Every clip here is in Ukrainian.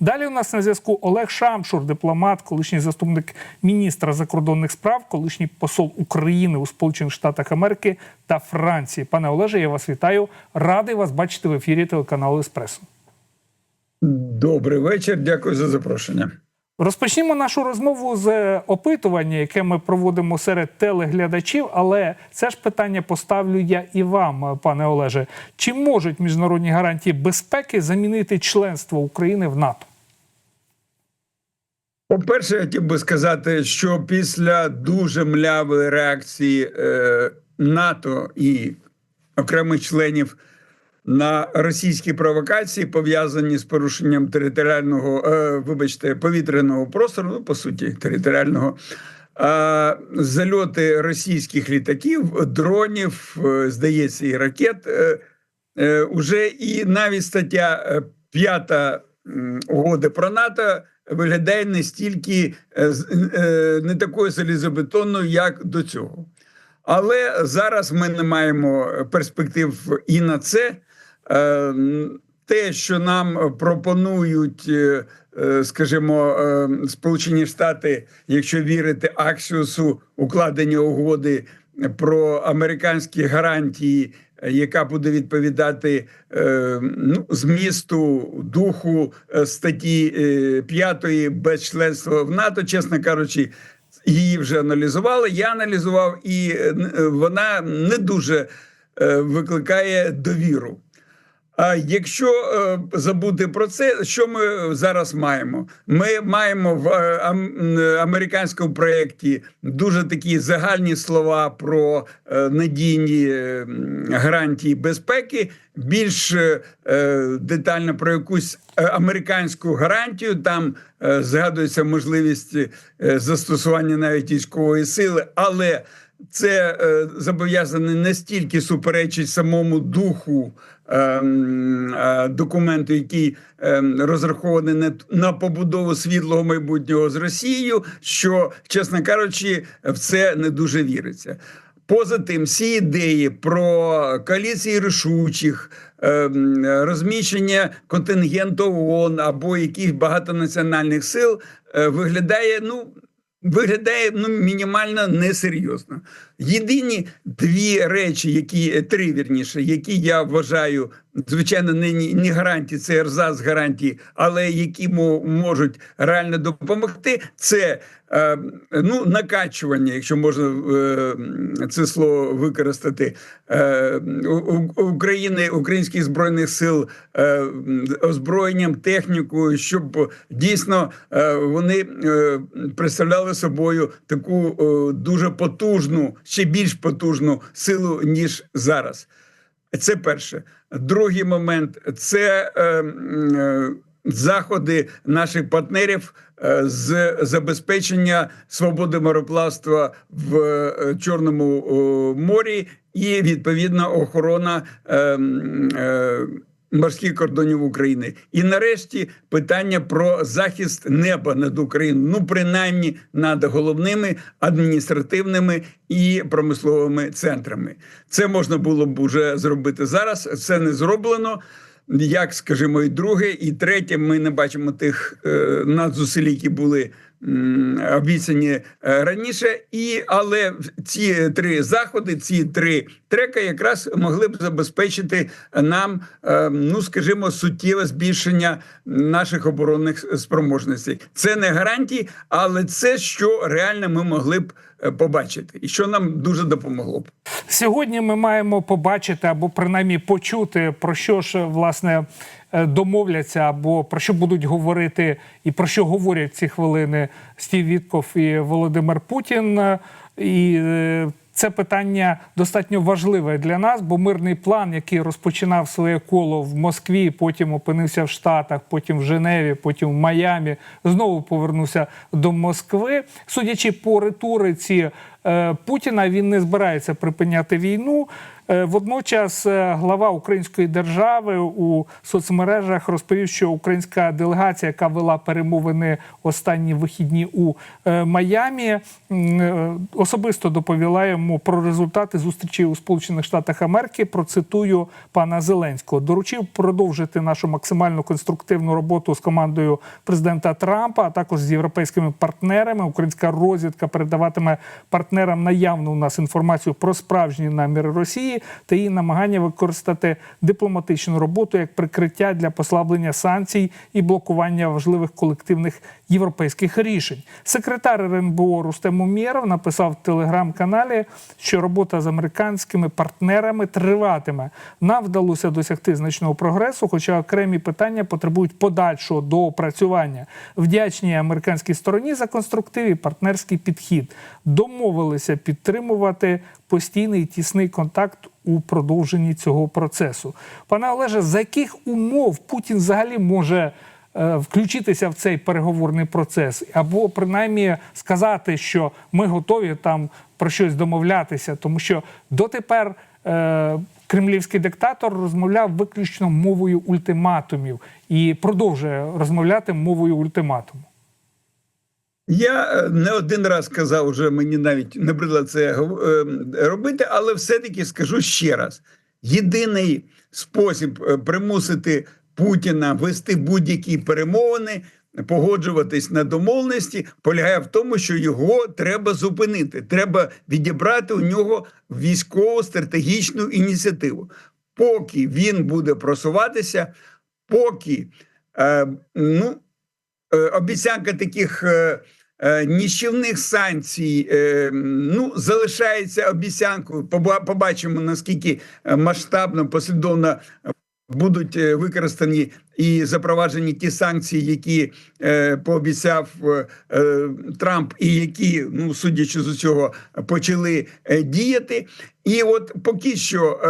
Далі у нас на зв'язку Олег Шамшур, дипломат, колишній заступник міністра закордонних справ, колишній посол України у Сполучених Штатах Америки та Франції. Пане Олеже, я вас вітаю. Радий вас бачити в ефірі телеканалу Еспресо. Добрий вечір, дякую за запрошення. Розпочнімо нашу розмову з опитування, яке ми проводимо серед телеглядачів. Але це ж питання поставлю я і вам, пане Олеже. Чи можуть міжнародні гарантії безпеки замінити членство України в НАТО? По-перше, я хотів би сказати, що після дуже млявої реакції е, НАТО і окремих членів на російські провокації, пов'язані з порушенням територіального, е, вибачте, повітряного простору, ну по суті, територіального. е, Зальоти російських літаків, дронів, е, здається, і ракет. е, е, Уже і навіть стаття е, 5 угоди про НАТО виглядає не стільки е, е, не такою залізобетонною, як до цього. Але зараз ми не маємо перспектив і на це. Е, Те, що нам пропонують, скажімо, Сполучені Штати, якщо вірити Аксіусу, укладення угоди про американські гарантії, яка буде відповідати е, ну, змісту духу е, статті 5 без членства в НАТО, чесно кажучи, її вже аналізували. Я аналізував, і е, е, вона не дуже е, викликає довіру. А якщо е, забути про це, що ми зараз маємо? Ми маємо в е, американському проєкті дуже такі загальні слова про е, надійні гарантії безпеки, більш детально про якусь американську гарантію. Там згадується можливість застосування навіть військової сили, але це зобов'язане не стільки суперечить самому духу документу, який ем, розрахований на, на побудову світлого майбутнього з Росією, що, чесно кажучи, в це не дуже віриться. Поза тим, всі ідеї про коаліції рішучих, ем, розміщення контингенту ООН або якихось багатонаціональних сил е, виглядає ну. Виглядає ну мінімально несерйозно. Єдині дві речі, які три вірніше, які я вважаю, звичайно, не, не гарантії, це ерзац гарантії, але які мо- можуть реально допомогти, це е, ну накачування, якщо можна е, це слово використати, е, України, українських збройних сил е, озброєнням, технікою, щоб дійсно е, вони е, представляли собою таку е, дуже потужну, ще більш потужну силу ніж зараз. Це перше. Другий момент це е, е, заходи наших партнерів е, з забезпечення свободи мореплавства в е, Чорному е, морі і відповідно охорона. е, е, Морських кордонів України, і нарешті питання про захист неба над Україною, ну принаймні над головними адміністративними і промисловими центрами. Це можна було б уже зробити зараз. Це не зроблено. Як скажімо, і друге, і третє, ми не бачимо тих е, надзусиль, які були обіцяні е, раніше. І але ці три заходи, ці три трека, якраз могли б забезпечити нам, е, ну скажімо, суттєве збільшення наших оборонних спроможностей. Це не гарантії, але це що реально ми могли б е, побачити, і що нам дуже допомогло б. Сьогодні ми маємо побачити або принаймні почути, про що ж власне домовляться, або про що будуть говорити, і про що говорять ці хвилини Стів Вітков і Володимир Путін. Е, І е, це питання достатньо важливе для нас, бо мирний план, який розпочинав своє коло в Москві, потім опинився в Штатах, потім в Женеві, потім в Майамі, знову повернувся до Москви. Судячи по риториці е, Путіна, він не збирається припиняти війну. Е, Водночас е, глава української держави у соцмережах розповів, що українська делегація, яка вела перемовини останні вихідні у е, Майамі, е, особисто доповіла йому про результати зустрічі у Сполучених Штатах Америки. Процитую пана Зеленського. Доручив продовжити нашу максимально конструктивну роботу з командою президента Трампа, а також з європейськими партнерами. Українська розвідка передаватиме партнерам наявну у нас інформацію про справжні наміри Росії та її намагання використати дипломатичну роботу як прикриття для послаблення санкцій і блокування важливих колективних європейських рішень. Секретар РНБО Рустем Умєров написав в телеграм-каналі, що робота з американськими партнерами триватиме. Нам вдалося досягти значного прогресу, хоча окремі питання потребують подальшого доопрацювання. Вдячні американській стороні за конструктив і партнерський підхід. Домовилися підтримувати постійний тісний контакт у продовженні цього процесу. Пане Олеже, за яких умов Путін взагалі може е, включитися в цей переговорний процес, або принаймні сказати, що ми готові там про щось домовлятися, тому що дотепер е, кремлівський диктатор розмовляв виключно мовою ультиматумів і продовжує розмовляти мовою ультиматуму. Я е, не один раз казав, вже мені навіть набридло це гов- е, робити, але все-таки скажу ще раз: єдиний спосіб е, примусити Путіна вести будь-які перемовини, погоджуватись на домовленості, полягає в тому, що його треба зупинити. Треба відібрати у нього військово стратегічну ініціативу. Поки він буде просуватися, поки е, ну, е, обіцянка таких е, ніщівних санкцій е, ну, залишається обіцянкою. Побачимо, наскільки е, масштабно, послідовно е, будуть е, використані і запроваджені ті санкції, які е, пообіцяв е, е, Трамп, і які, ну судячи з усього, почали е, діяти. І от поки що.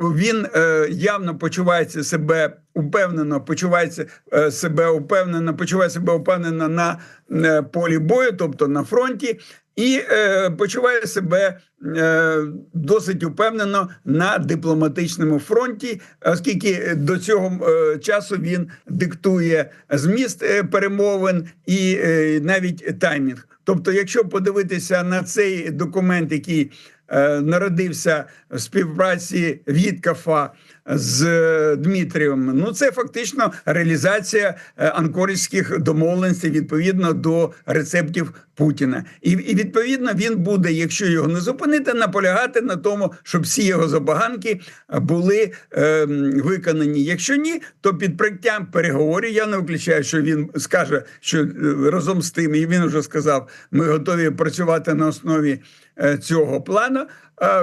Він е, явно почувається себе упевнено, почувається е, себе упевнено, почуває себе упевнено на е, полі бою, тобто на фронті, і е, почуває себе е, досить упевнено на дипломатичному фронті, оскільки до цього е, часу він диктує зміст е, перемовин і е, навіть таймінг. Тобто, якщо подивитися на цей документ, який народився в співпраці Віткафа з е, Дмитрієм, ну це фактично реалізація е, анкорівських домовленостей відповідно до рецептів Путіна. І, і відповідно він буде, якщо його не зупинити, наполягати на тому, щоб всі його забаганки були е, виконані. Якщо ні, то під прикриттям переговорів я не виключаю, що він скаже, що е, разом з тим, і він вже сказав, ми готові працювати на основі е, цього плану.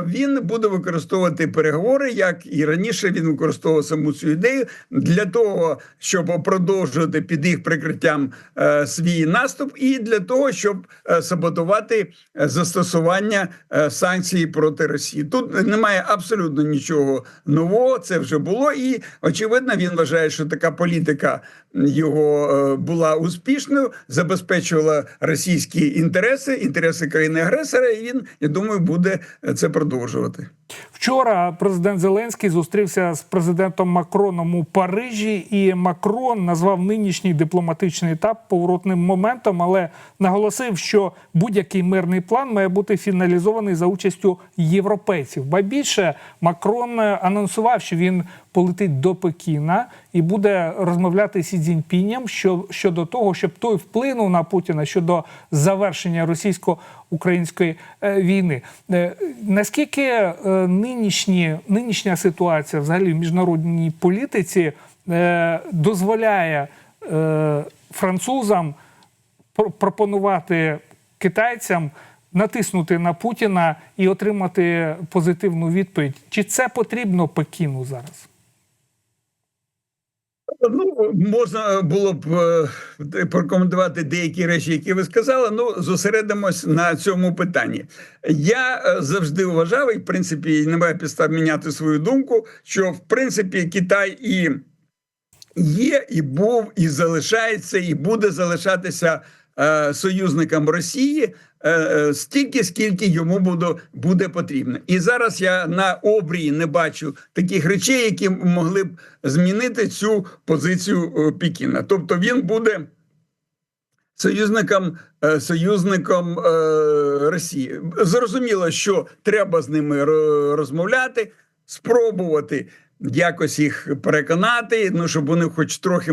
Він буде використовувати переговори, як і раніше він використовував саму цю ідею для того, щоб продовжувати під їх прикриттям е, свій наступ, і для того, щоб е, саботувати е, застосування санкцій проти Росії. Тут немає абсолютно нічого нового. Це вже було, і очевидно, він вважає, що така політика його була успішною, забезпечувала російські інтереси, інтереси країни-агресора. І він, я думаю, буде це продовжувати. Вчора президент Зеленський зустрівся з президентом Макроном у Парижі, і Макрон назвав нинішній дипломатичний етап поворотним моментом, але наголосив, що будь-який мирний план має бути фіналізований за участю європейців. Ба більше Макрон анонсував, що він полетить до Пекіна і буде розмовляти зі Цзіньпінем щодо того, щоб той вплинув на Путіна щодо завершення російсько-української е, війни. Е, наскільки е, нинішні, нинішня ситуація взагалі в міжнародній політиці дозволяє французам пропонувати китайцям натиснути на Путіна і отримати позитивну відповідь? Чи це потрібно Пекіну зараз? Ну, можна було б е, прокоментувати деякі речі, які ви сказали. Ну, зосередимось на цьому питанні. Я е, завжди вважав, і в принципі немає підстав міняти свою думку, що в принципі Китай і є, і був, і залишається, і буде залишатися е, союзникам Росії стільки, скільки йому буде, буде потрібно. І зараз я на обрії не бачу таких речей, які могли б змінити цю позицію е, Пекіна. Тобто він буде союзником, е, союзником е, Росії. Зрозуміло, що треба з ними розмовляти, спробувати якось їх переконати, ну щоб вони хоч трохи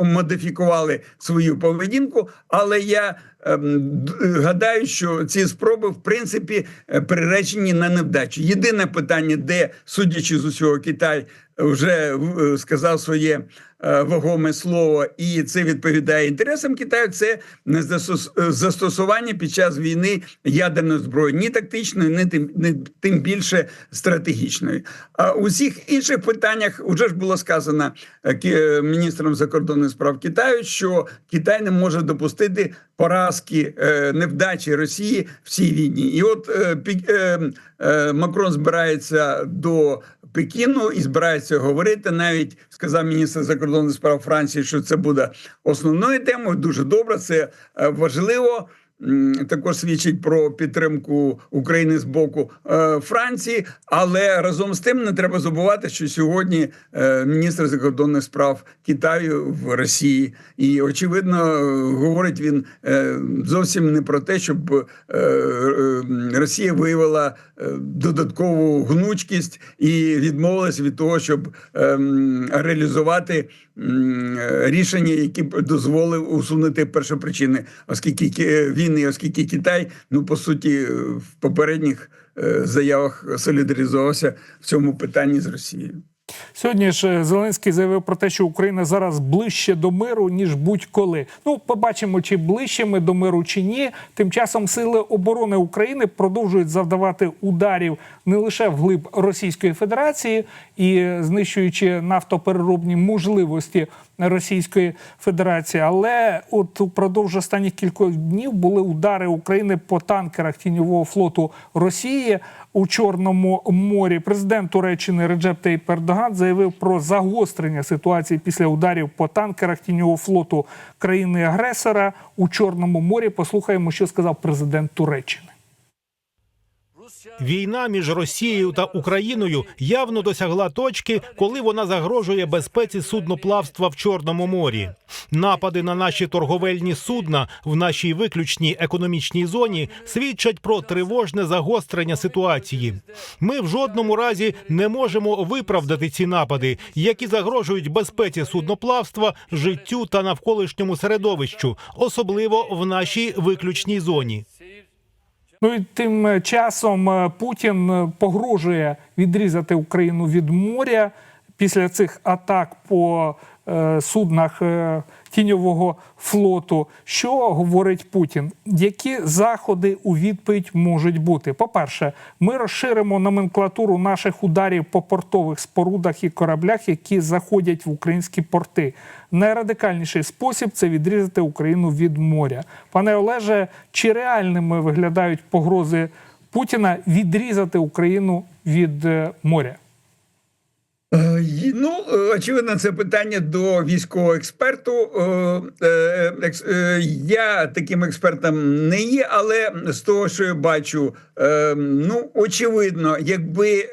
модифікували свою поведінку. Але я гадаю, що ці спроби в принципі е, приречені на невдачу. Єдине питання, де, судячи з усього, Китай вже е, сказав своє е, вагоме слово, і це відповідає інтересам Китаю. Це не застос- е, застосування під час війни ядерної зброї, ні тактичної, ні тим, ні тим більше стратегічної. А у всіх інших питаннях вже ж було сказано е, е, міністром закордонних справ Китаю, що Китай не може допустити поразки е, невдачі Росії в цій війні. І от е, е, Макрон збирається до Пекіну і збирається говорити. Навіть сказав міністр закордонних справ Франції, що це буде основною темою. Дуже добре, це важливо. Також свідчить про підтримку України з боку е, Франції, але разом з тим не треба забувати, що сьогодні е, міністр закордонних справ Китаю в Росії, і очевидно, говорить він е, зовсім не про те, щоб Росія виявила додаткову гнучкість і відмовилась від того, щоб реалізувати рішення, які дозволив усунути першопричини, оскільки Ки- війни, оскільки Китай, ну по суті, е, в попередніх е, заявах солідаризувався в цьому питанні з Росією. Сьогодні ж е, Зеленський заявив про те, що Україна зараз ближче до миру ніж будь-коли. Ну, побачимо, чи ближче ми до миру чи ні. Тим часом сили оборони України продовжують завдавати ударів не лише вглиб Російської Федерації і знищуючи нафтопереробні можливості Російської Федерації, але от упродовж останніх кількох днів були удари України по танкерах тіньового флоту Росії у Чорному морі. Президент Туреччини Реджеп Тейп Ердоган заявив про загострення ситуації після ударів по танкерах тіньового флоту країни-агресора у Чорному морі. Послухаємо, що сказав президент Туреччини. Війна між Росією та Україною явно досягла точки, коли вона загрожує безпеці судноплавства в Чорному морі. Напади на наші торговельні судна в нашій виключній економічній зоні свідчать про тривожне загострення ситуації. Ми в жодному разі не можемо виправдати ці напади, які загрожують безпеці судноплавства, життю та навколишньому середовищу, особливо в нашій виключній зоні. Ну і тим часом е, Путін е, погрожує відрізати Україну від моря. Після цих атак по е, суднах е, тіньового флоту. Що говорить Путін? Які заходи у відповідь можуть бути? По-перше, ми розширимо номенклатуру наших ударів по портових спорудах і кораблях, які заходять в українські порти. Найрадикальніший спосіб це відрізати Україну від моря. Пане Олеже, чи реальними виглядають погрози Путіна відрізати Україну від е, моря? Е, Ну, е, очевидно, це питання до військового експерту. Е, Я таким експертом не є, але з того, що я бачу, ну очевидно, якби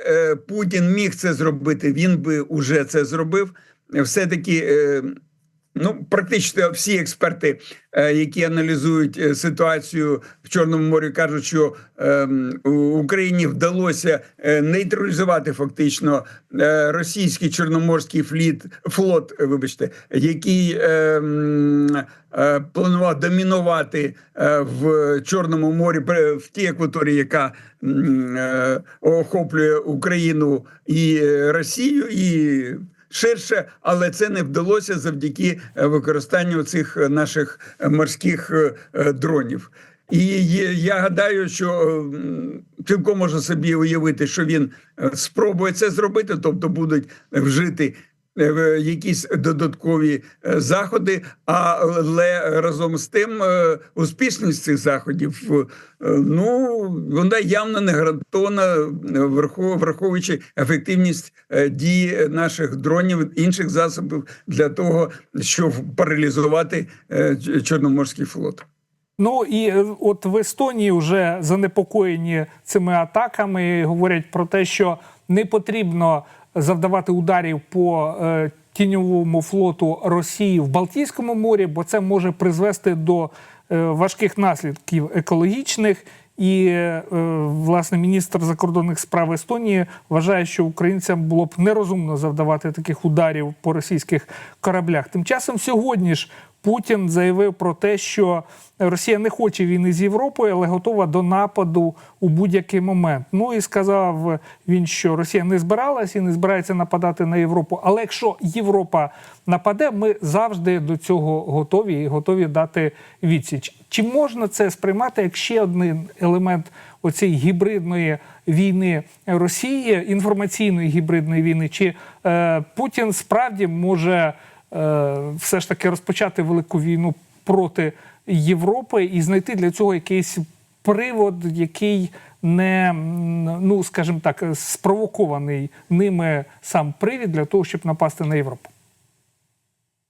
Путін міг це зробити, він би уже це зробив. Все-таки. е, Ну, практично всі експерти, е, які аналізують е, ситуацію в Чорному морі, кажуть, що ем, Україні вдалося е, нейтралізувати фактично російський чорноморський фліт, флот, вибачте, який ем, планував домінувати в Чорному морі в тій акваторії, яка охоплює Україну і Росію, і ширше, але це не вдалося завдяки е, використанню цих е, наших е, морських дронів. І я гадаю, що цілком можна собі уявити, що він спробує це зробити, тобто будуть вжити. Е, Якісь додаткові е, заходи, але разом з тим е, успішність цих заходів ну вона явно не гарантована, враховуючи ефективність дії наших дронів інших засобів для того, щоб паралізувати Чорноморський флот. Ну і от в Естонії вже занепокоєні цими атаками. Говорять про те, що не потрібно завдавати ударів по е, тіньовому флоту Росії в Балтійському морі, бо це може призвести до е, важких наслідків екологічних. І е, власне міністр закордонних справ Естонії вважає, що українцям було б нерозумно завдавати таких ударів по російських кораблях. Тим часом сьогодні ж Путін заявив про те, що Росія не хоче війни з Європою, але готова до нападу у будь-який момент. Ну і сказав він, що Росія не збиралась і не збирається нападати на Європу. Але якщо Європа нападе, ми завжди до цього готові і готові дати відсіч. Чи можна це сприймати як ще один елемент оцієї гібридної війни Росії, інформаційної гібридної війни? Чи е, Путін справді може все ж таки розпочати велику війну проти Європи і знайти для цього якийсь привод, який не ну скажімо так, спровокований ними сам привід для того, щоб напасти на Європу?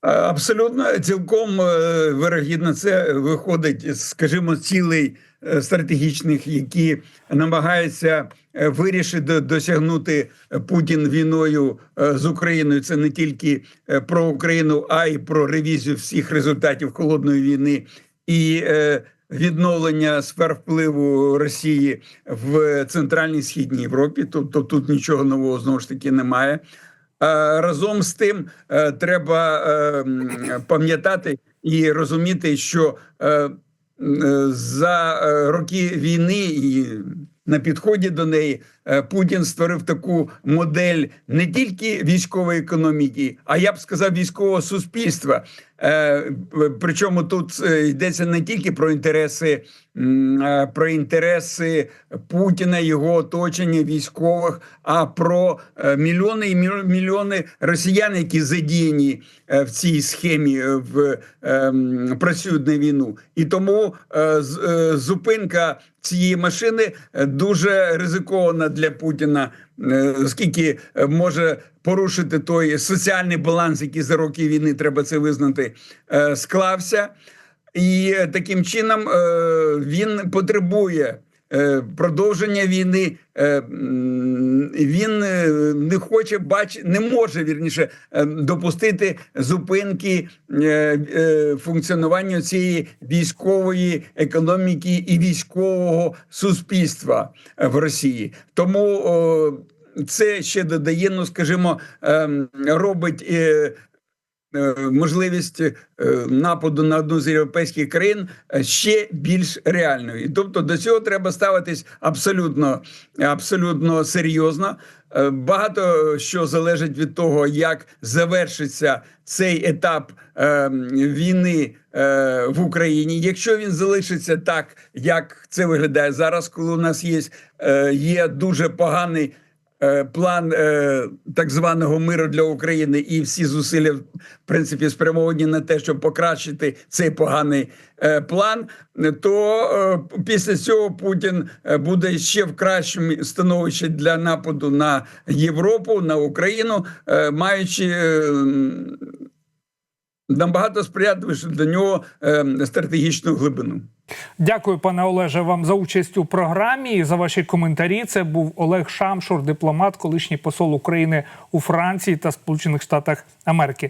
Абсолютно цілком е, вирогідно це виходить, скажімо, е, стратегічних, які намагаються е, вирішити досягнути Путін війною е, з Україною. Це не тільки е, про Україну, а й про ревізію всіх результатів холодної війни і е, відновлення сфер впливу Росії в центральній східній Європі. Тобто тут нічого нового знову ж таки немає. Разом з тим е, треба е, пам'ятати і розуміти, що е, е, за е, роки війни і на підході до неї е, Путін створив таку модель не тільки військової економіки, а я б сказав військового суспільства. Е, Причому тут е, йдеться не тільки про інтереси, е, про інтереси Путіна, його оточення військових, а про е, мільйони і мільйони росіян, які задіяні е, в цій схемі, е, в е, на війну. І тому е, е, зупинка цієї машини е, дуже ризикована для Путіна, скільки е, може порушити той соціальний баланс, який за роки війни треба це визнати, е, склався. І е, таким чином е, він потребує е, продовження війни. Е, Він е, не хоче бачити, не може вірніше е, допустити зупинки е, е, функціонування цієї військової економіки і військового суспільства е, в Росії. Тому це ще додає, ну скажімо, ем, робить. Е, Можливість е, нападу на одну з європейських країн е, ще більш реальною, і тобто до цього треба ставитись абсолютно, абсолютно серйозно. Багато що залежить від того, як завершиться цей етап е, війни е, в Україні. Якщо він залишиться так, як це виглядає зараз, коли у нас є, е, є дуже поганий план е, так званого миру для України, і всі зусилля в принципі спрямовані на те, щоб покращити цей поганий е, план, то е, після цього Путін е, буде ще в кращому становищі для нападу на Європу, на Україну, е, маючи. Набагато сприятливіше для нього е, стратегічну глибину. Дякую, пане Олеже, вам за участь у програмі і за ваші коментарі. Це був Олег Шамшур, дипломат, колишній посол України у Франції та Сполучених Штатах Америки.